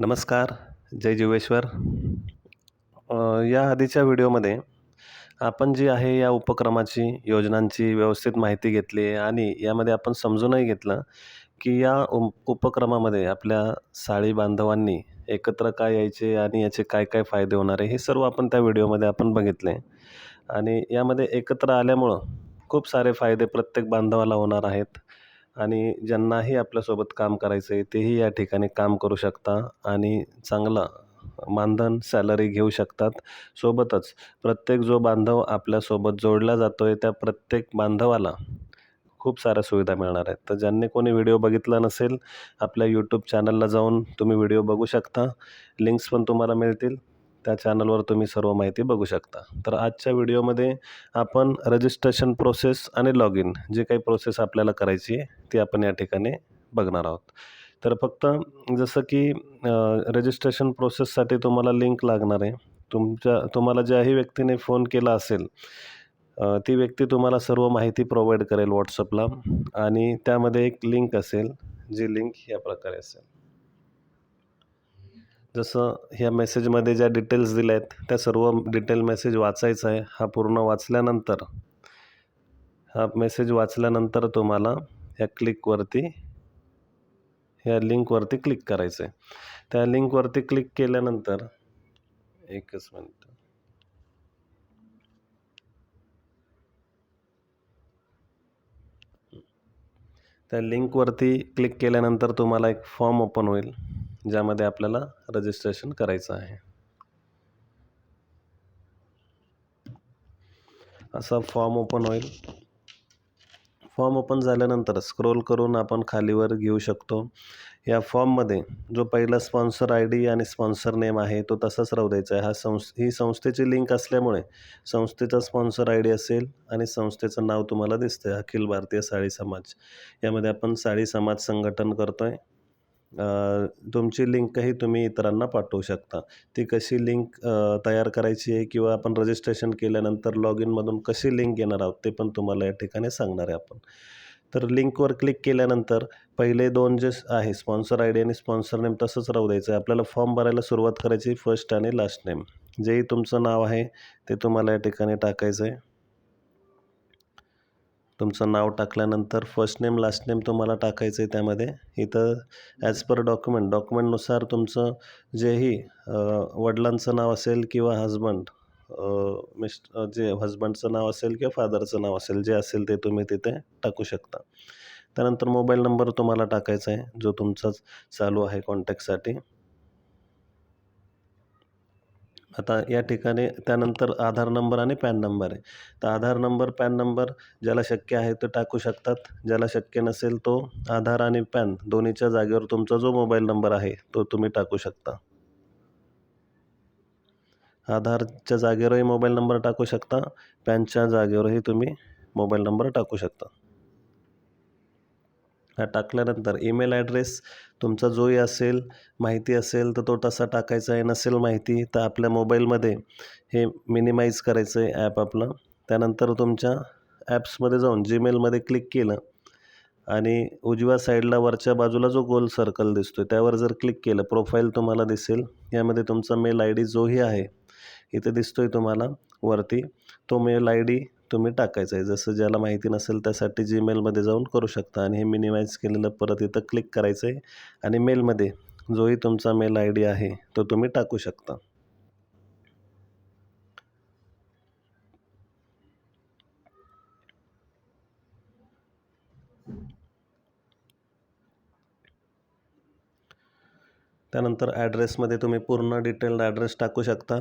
नमस्कार जय जीवेश्वर. या आधीच्या व्हिडिओमध्ये आपण जी आहे या उपक्रमाची योजनांची व्यवस्थित माहिती घेतली आहे आणि यामध्ये आपण समजूनही घेतलं की या उप उपक्रमामध्ये आपल्या साळी बांधवांनी एकत्र काय यायचे आणि याचे काय काय फायदे होणार आहे हे सर्व आपण त्या व्हिडिओमध्ये आपण बघितले. आणि यामध्ये एकत्र आल्यामुळं खूप सारे फायदे प्रत्येक बांधवाला होणार आहेत. आणि ज्यांनाही आपल्यासोबत काम करायचं आहे तेही या ठिकाणी काम करू शकता आणि चांगलं मानधन सॅलरी घेऊ शकतात सोबतच. प्रत्येक जो बांधव आपल्यासोबत जोडला जातो आहे त्या प्रत्येक बांधवाला खूप साऱ्या सुविधा मिळणार आहेत. तर ज्यांनी कोणी व्हिडिओ बघितला नसेल आपल्या यूट्यूब चॅनलला जाऊन तुम्ही व्हिडिओ बघू शकता. लिंक्स पण तुम्हाला मिळतील. त्या चॅनलवर तुम्ही सर्व माहिती बघू शकता. तर आजच्या व्हिडिओमध्ये आपण रजिस्ट्रेशन प्रोसेस आणि लॉग इन जे काही प्रोसेस आपल्याला करायची आहे ती आपण या ठिकाणी बघणार आहोत. तर फक्त जसं की रजिस्ट्रेशन प्रोसेससाठी तुम्हाला लिंक लागणार आहे. तुमच्या तुम्हाला ज्याही व्यक्तीने फोन केला असेल ती व्यक्ती तुम्हाला सर्व माहिती प्रोव्हाइड करेल व्हॉट्सअपला आणि त्यामध्ये एक लिंक असेल जी लिंक या प्रकारे असेल. जसं ह्या मेसेजमध्ये ज्या डिटेल्स दिल्या आहेत त्या सर्व डिटेल मेसेज वाचायचा आहे हा पूर्ण वाचल्यानंतर. हा मेसेज वाचल्यानंतर तुम्हाला ह्या क्लिकवरती ह्या लिंकवरती क्लिक करायचं आहे त्या लिंकवरती क्लिक केल्यानंतर एकच मिनिट. त्या लिंकवरती क्लिक केल्यानंतर तुम्हाला एक फॉर्म ओपन होईल. ज्यामध्ये आपल्याला रजिस्ट्रेशन करायचं आहे. असा फॉर्म ओपन होईल. फॉर्म ओपन झाल्यानंतर स्क्रोल करून आपण खालीवर घेऊ शकतो. या फॉर्ममध्ये जो पहिला स्पॉन्सर आय डी आणि स्पॉन्सर नेम आहे तो तसाच राहू द्यायचा आहे. हा संस् ही संस्थेची लिंक असल्यामुळे संस्थेचा स्पॉन्सर आय डी असेल आणि संस्थेचं नाव तुम्हाला दिसतं आहे अखिल भारतीय साळी समाज. यामध्ये आपण साळी समाज संघटन करतो आहे तुमची लिंकही तुम्ही इतरांना पाठवू शकता. ती कशी लिंक तयार करायची आहे किंवा आपण रजिस्ट्रेशन केल्यानंतर लॉग इनमधून कशी लिंक घेणार आहोत ते पण तुम्हाला या ठिकाणी सांगणार आहे आपण. तर लिंकवर क्लिक केल्यानंतर पहिले दोन जे आहे स्पॉन्सर आय डी आणि स्पॉन्सर नेम तसंच राहू द्यायचं आहे. आपल्याला फॉर्म भरायला सुरुवात करायची फर्स्ट आणि लास्ट नेम. जेही तुमचं नाव आहे ते तुम्हाला या ठिकाणी टाकायचं आहे. तुमचं नाव टाकल्यानंतर फर्स्ट नेम लास्ट नेम तुम्हाला टाकायचं आहे त्यामध्ये. इथं ॲज पर डॉक्युमेंट डॉक्युमेंटनुसार तुमचं जेही वडिलांचं नाव असेल किंवा हजबंड मिस्ट जे हजबंडचं नाव असेल किंवा फादरचं नाव असेल जे असेल ते तुम्ही तिथे टाकू शकता. त्यानंतर मोबाईल नंबर तुम्हाला टाकायचा आहे जो तुमचाच चालू आहे कॉन्टॅक्टसाठी आता या ठिकाणी त्यानंतर आधार नंबर आणि पॅन नंबर आहे. तर आधार नंबर पॅन नंबर ज्याला शक्य आहे तो टाकू शकतात. ज्याला शक्य नसेल तो आधार आणि पॅन दोन्हीच्या जागेवर तुमचा जो मोबाईल नंबर आहे तो तुम्ही टाकू शकता. आधारच्या जागेवरही मोबाईल नंबर टाकू शकता. पॅनच्या जागेवरही तुम्ही मोबाईल नंबर टाकू शकता. हा टाकल्यानंतर ईमेल ॲड्रेस तुमचा जोही असेल माहिती असेल तर तो तसा टाकायचा आहे. नसेल माहिती तर आपल्या मोबाईलमध्ये हे मिनिमाइज करायचं आहे ॲप आपलं. त्यानंतर तुमच्या ॲप्समध्ये जाऊन जीमेलमध्ये क्लिक केलं आणि उजव्या साईडला वरच्या बाजूला जो गोल सर्कल दिसतो त्यावर जर क्लिक केलं प्रोफाईल तुम्हाला दिसेल. यामध्ये तुमचा मेल आय डी जोही आहे. इथे दिसतोय तुम्हाला वरती. तो मेल आय डी तुम्ही टाकायचं आहे जसं ज्याला माहिती नसेल त्यासाठी जीमेलमध्ये जाऊन करू शकता आणि हे मिनिमाइज केलेलं परत इथं क्लिक करायचं आहे आणि मेलमध्ये जोही तुमचा मेल आय डी आहे तो तुम्ही टाकू शकता. त्यानंतर ॲड्रेसमध्ये तुम्ही पूर्ण डिटेल्ड ॲड्रेस टाकू शकता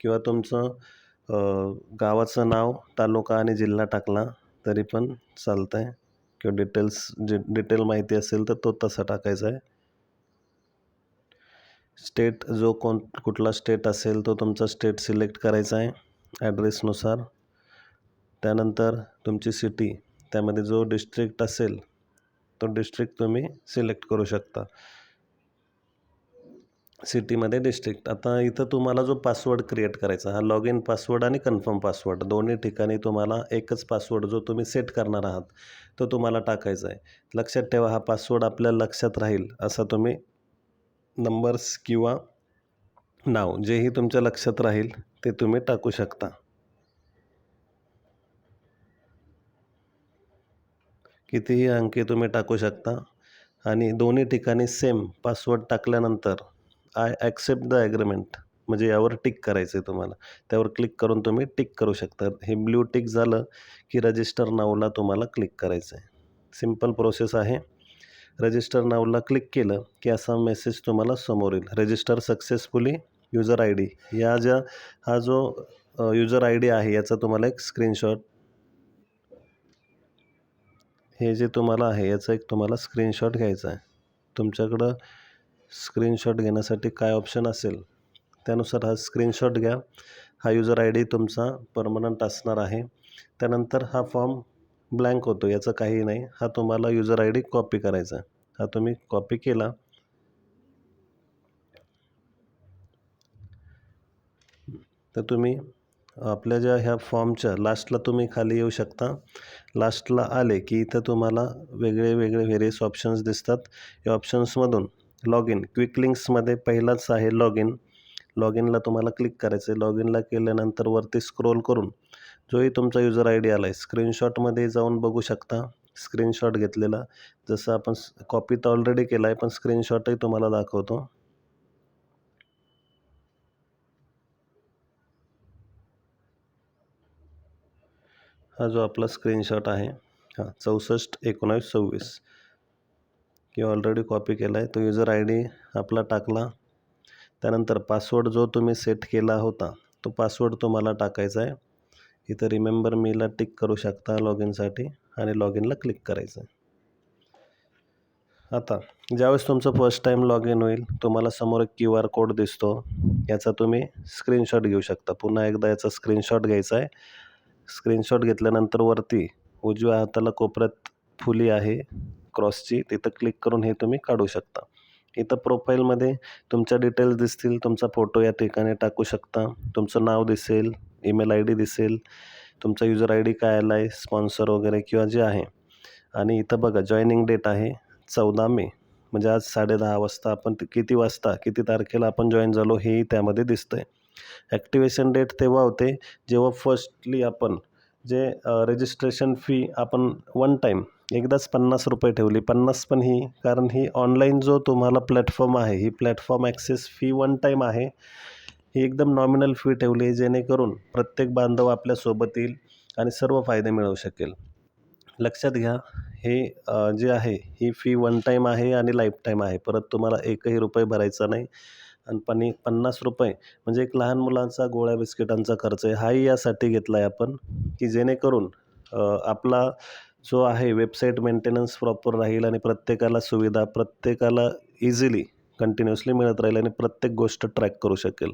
किंवा तुमचं गावाचं नाव तालुका आणि जिल्हा टाकला तरी पण चालतं आहे किंवा डिटेल्स जे डिटेल माहिती असेल तर तो तसा टाकायचा आहे. स्टेट जो कोण कुठला स्टेट असेल तो तुमचा स्टेट सिलेक्ट करायचा आहे ॲड्रेसनुसार त्यानंतर तुमची सिटी त्यामध्ये जो डिस्ट्रिक्ट असेल तो डिस्ट्रिक्ट तुम्ही सिलेक्ट करू शकता. सिटीमध्ये डिस्ट्रिक्ट. आता इथं तुम्हाला जो पासवर्ड क्रिएट करायचा हा लॉग इन पासवर्ड आणि कन्फर्म पासवर्ड दोन्ही ठिकाणी तुम्हाला एकच पासवर्ड जो तुम्ही सेट करणार आहात तो तुम्हाला टाकायचा आहे. लक्षात ठेवा हा पासवर्ड आपल्या लक्षात राहील असा तुम्ही नंबर्स किंवा नाव जेही तुमच्या लक्षात राहील ते तुम्ही टाकू शकता. कितीही अंकी तुम्ही टाकू शकता आणि दोन्ही ठिकाणी सेम पासवर्ड टाकल्यानंतर आय ॲक्सेप्ट द ॲग्रीमेंट. म्हणजे यावर टिक करायचं आहे तुम्हाला. त्यावर क्लिक करून तुम्ही टिक करू शकता. हे ब्ल्यू टिक झालं की रजिस्टर नावला तुम्हाला क्लिक करायचं आहे सिंपल प्रोसेस आहे. रजिस्टर नावला क्लिक केलं की असा मेसेज तुम्हाला समोर येईल. Register successfully user I D. या ज्या हा जो युजर आय डी आहे याचा तुम्हाला एक स्क्रीनशॉट हे जे तुम्हाला आहे याचा एक तुम्हाला स्क्रीनशॉट घ्यायचा आहे. तुमच्याकडं स्क्रीनशॉट घेण्यासाठी काय ऑप्शन असेल त्यानुसार हा स्क्रीनशॉट घ्या. हा युजर आय डी तुमचा परमनंट असणार आहे. त्यानंतर हा फॉर्म ब्लँक होतो याचं काही नाही. हा तुम्हाला युजर आय डी कॉपी करायचा हा तुम्ही कॉपी केला. तर तुम्ही आपल्या ज्या ह्या फॉर्मच्या लास्टला तुम्ही खाली येऊ शकता. लास्टला आले की इथं तुम्हाला वेगळे वेगळे व्हेरियस ऑप्शन्स दिसतात. या ऑप्शन्समधून लॉग इन क्विक लिंक्समध्ये पहिलाच आहे लॉग इन लॉग इनला तुम्हाला क्लिक करायचं आहे लॉग इनला केल्यानंतर वरती स्क्रोल करून जोही तुमचा युजर आय डी आला आहे स्क्रीनशॉटमध्ये जाऊन बघू शकता. स्क्रीनशॉट घेतलेला. जसं आपण कॉपी तर ऑलरेडी केला आहे पण स्क्रीनशॉटही तुम्हाला दाखवतो. हा जो आपला स्क्रीनशॉट आहे. हां चौसष्ट एकोणावीस सव्वीस. किंवा ऑलरेडी कॉपी केला आहे तो युजर आय डी आपला टाकला. त्यानंतर पासवर्ड जो तुम्ही सेट केला होता तो पासवर्ड तुम्हाला टाकायचा आहे. इथं रिमेंबर मीला टिक करू शकता लॉग इनसाठी आणि लॉग इनला क्लिक करायचं आहे. आता ज्यावेळेस तुमचं फर्स्ट टाईम लॉग इन होईल तुम्हाला समोर एक क्यू आर कोड दिसतो. याचा तुम्ही स्क्रीनशॉट घेऊ शकता. पुन्हा एकदा याचा स्क्रीनशॉट घ्यायचा आहे. स्क्रीनशॉट घेतल्यानंतर वरती उजव्या हाताला कोपऱ्यात फुली आहे. क्रॉसची तिथं क्लिक करून हे तुम्ही काढू शकता. इथं प्रोफाईलमध्ये तुमच्या डिटेल्स दिसतील तुमचा फोटो या ठिकाणी टाकू शकता. तुमचं नाव दिसेल ईमेल आय डी दिसेल तुमचा युजर आय डी काय आला आहे स्पॉन्सर वगैरे किंवा जे आहे. आणि इथं बघा जॉईनिंग डेट आहे चौदा मे. म्हणजे आज साडेदहा वाजता आपण किती वाजता किती तारखेला आपण जॉईन झालो हेही त्यामध्ये दिसतं आहे ॲक्टिवेशन डेट तेव्हा होते जेव्हा फर्स्टली आपण जे रजिस्ट्रेशन फी आपण वन टाईम एकदाच पन्नास रुपये ठेवली. पन्नास पण ही कारण ही ऑनलाईन जो तुम्हाला प्लॅटफॉर्म आहे ही platform access fee one time आहे. ही एकदम नॉमिनल फी ठेवली आहे जेणेकरून प्रत्येक बांधव आपल्यासोबत येईल आणि सर्व फायदे मिळवू शकेल. लक्षात घ्या हे जे आहे ही फी वन टाईम आहे आणि लाईफ टाईम आहे. परत तुम्हाला एकही रुपये भरायचा नाही. आणि पन्नी पन्नास रुपये. म्हणजे एक लहान मुलांचा गोळ्या बिस्किटांचा खर्च आहे. हाही यासाठी घेतला आहे आपण की जेणेकरून आपला जो आहे वेबसाईट मेंटेनन्स प्रॉपर राहील आणि प्रत्येकाला सुविधा प्रत्येकाला इझिली कंटिन्युअसली मिळत राहील आणि प्रत्येक गोष्ट ट्रॅक करू शकेल.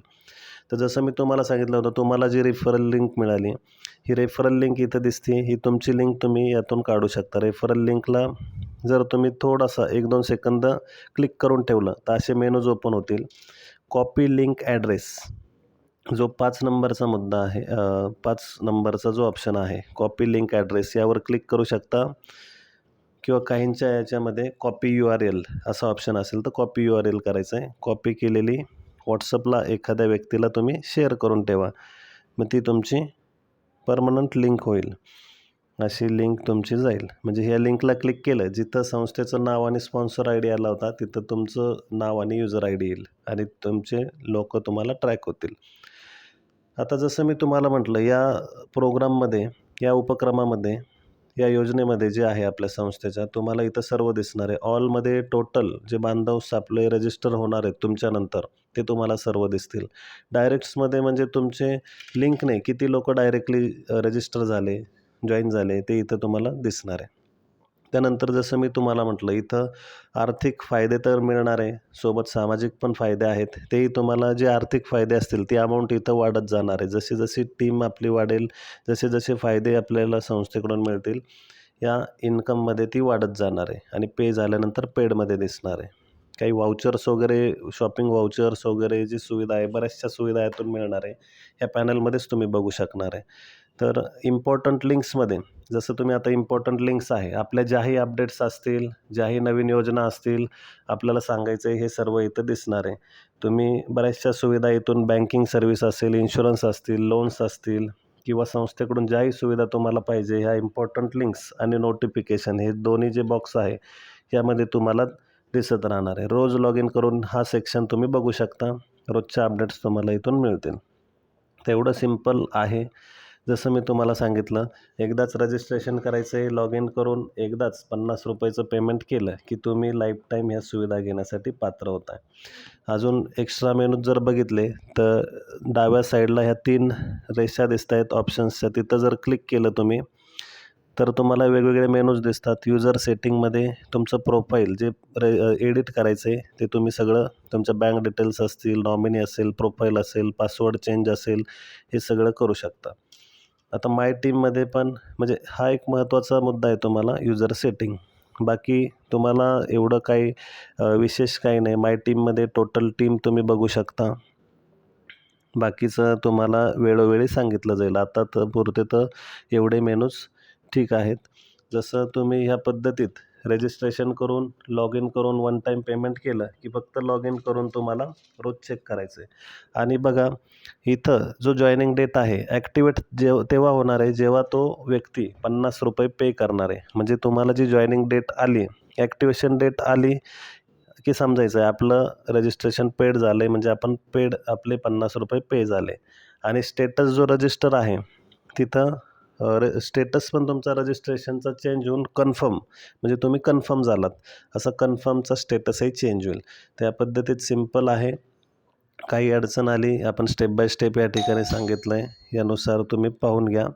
तर जसं मी तुम्हाला सांगितलं होतं तुम्हाला जी रेफरल लिंक मिळाली ही रेफरल लिंक इथं दिसते. ही तुमची लिंक तुम्ही यातून काढू शकता. रेफरल लिंकला जर तुम्ही थोडासा एक दोन सेकंद क्लिक करून ठेवलं तर असे मेनूज ओपन होतील. कॉपी लिंक ॲड्रेस जो पाच नंबरचा मुद्दा आहे पाच नंबरचा जो ऑप्शन आहे कॉपी लिंक ॲड्रेस यावर क्लिक करू शकता. किंवा काहींच्या याच्यामध्ये कॉपी यू आर एल असा ऑप्शन असेल तर कॉपी यू आर एल करायचं आहे. कॉपी केलेली व्हॉट्सअपला एखाद्या व्यक्तीला तुम्ही शेअर करून ठेवा. मग ती तुमची परमनंट लिंक होईल. अशी लिंक तुमची जाईल. म्हणजे ह्या लिंकला क्लिक केलं जिथं संस्थेचं नाव आणि स्पॉन्सर आय डी आला होता तिथं तुमचं नाव आणि युजर आय डी येईल आणि तुमचे लोक तुम्हाला ट्रॅक होतील. आता जसं मी तुम्हाला म्हटलं या प्रोग्राममध्ये या उपक्रमामध्ये या योजनेमध्ये जे आहे आपल्या संस्थेच्या तुम्हाला इथं सर्व दिसणार आहे. ऑलमध्ये टोटल जे बांधव आपले रजिस्टर होणार आहेत तुमच्यानंतर ते तुम्हाला सर्व दिसतील. डायरेक्ट्समध्ये म्हणजे तुमचे लिंकने किती लोक डायरेक्टली रजिस्टर झाले जॉईन झाले ते इथं तुम्हाला दिसणार आहे. त्यानंतर जसं मी तुम्हाला म्हटलं इथं आर्थिक फायदे तर मिळणार आहे सोबत सामाजिक पण फायदे आहेत तेही तुम्हाला जे आर्थिक फायदे असतील ती अमाऊंट इथं वाढत जाणार आहे. जशी जशी टीम आपली वाढेल जसे जसे फायदे आपल्याला संस्थेकडून मिळतील या इन्कममध्ये ती वाढत जाणार आहे आणि पे झाल्यानंतर पेडमध्ये दिसणार आहे. काही वाउचर्स वगैरे शॉपिंग वाउचर्स वगैरे जी सुविधा आहे बऱ्याचशा सुविधा यातून मिळणार आहे ह्या पॅनलमध्येच तुम्ही बघू शकणार आहे. तर इम्पॉर्टंट लिंक्समध्ये जसं तुम्ही आता इम्पॉर्टंट लिंक्स आहे आपल्या ज्याही अपडेट्स असतील ज्याही नवीन योजना असतील आपल्याला सांगायचं आहे हे सर्व इथं दिसणार आहे. तुम्ही बऱ्याचशा सुविधा इथून बँकिंग सर्व्हिस असेल इन्शुरन्स असतील लोन्स असतील किंवा संस्थेकडून ज्याही सुविधा तुम्हाला पाहिजे ह्या इम्पॉर्टंट लिंक्स आणि नोटिफिकेशन हे दोन्ही जे बॉक्स आहे यामध्ये तुम्हाला दिसत राहणार आहे. रोज लॉग इन करून हा सेक्शन तुम्ही बघू शकता. रोजच्या अपडेट्स तुम्हाला इथून मिळतील. तेवढं सिंपल आहे. जसं मी तुम्हाला सांगितलं एकदाच रजिस्ट्रेशन करायचं आहे लॉग इन करून एकदाच पन्नास रुपयाचं पेमेंट केलं की तुम्ही लाईफ टाईम ह्या सुविधा घेण्यासाठी पात्र होत. आहे अजून एक्स्ट्रा मेनूत जर बघितले तर डाव्या साईडला ह्या तीन रेषा दिसत आहेत ऑप्शन्सच्या तिथं जर क्लिक केलं तुम्ही तर तुम्हाला वेगवेगळे मेनूज दिसतात. युजर सेटिंगमध्ये तुमचं प्रोफाईल जे रे एडिट करायचं आहे ते तुम्ही सगळं तुमच्या बँक डिटेल्स असतील नॉमिनी असेल प्रोफाईल असेल पासवर्ड चेंज असेल हे सगळं करू शकता. आता माय टीममध्ये पण म्हणजे हा एक महत्त्वाचा मुद्दा आहे तुम्हाला युजर सेटिंग बाकी तुम्हाला एवढं काही विशेष काही नाही. माय टीममध्ये टोटल टीम तुम्ही बघू शकता. बाकीचं तुम्हाला वेळोवेळी सांगितलं जाईल. आता तर पुरते तर एवढे मेनूज ठीक आहेत. जसं तुम्ही ह्या पद्धतीत रजिस्ट्रेशन करून लॉग इन करून वन टाईम पेमेंट केलं की फक्त लॉग इन करून तुम्हाला रोज चेक करायचं आहे आणि बघा इथं जो जॉईनिंग डेट आहे ॲक्टिवेट जेव तेव्हा होणार आहे जेव्हा तो व्यक्ती पन्नास रुपये पे करणार आहे. म्हणजे तुम्हाला जी जॉईनिंग डेट आली ॲक्टिवेशन डेट आली की समजायचं आहे आपलं रजिस्ट्रेशन पेड झालं आहे म्हणजे आपण पेड आपले पन्नास रुपये पे झाले. आणि स्टेटस जो रजिस्टर आहे तिथं र स्टेटस पण तुमचा रजिस्ट्रेशनचा चेंज होऊन कन्फर्म म्हणजे तुम्ही कन्फर्म झालात. असं कन्फर्मचा स्टेटसही चेंज होईल. त्या पद्धतीत सिंपल आहे. काही अडचण आली आपण स्टेप बाय स्टेप या ठिकाणी सांगितलं आहे यानुसार तुम्ही पाहून घ्या.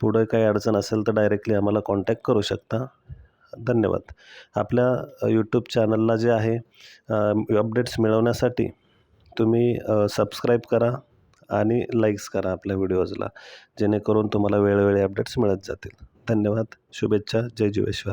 पुढं काही अडचण असेल तर डायरेक्टली आम्हाला कॉन्टॅक्ट करू शकता. धन्यवाद. आपल्या यूट्यूब चॅनलला जे आहे अपडेट्स मिळवण्यासाठी तुम्ही सबस्क्राईब करा. आणि लाईक्स करा आपल्या व्हिडिओजला जेणेकरून तुम्हाला वेळोवेळी अपडेट्स मिळत जातील. धन्यवाद. शुभेच्छा. जय जीवेश्वर.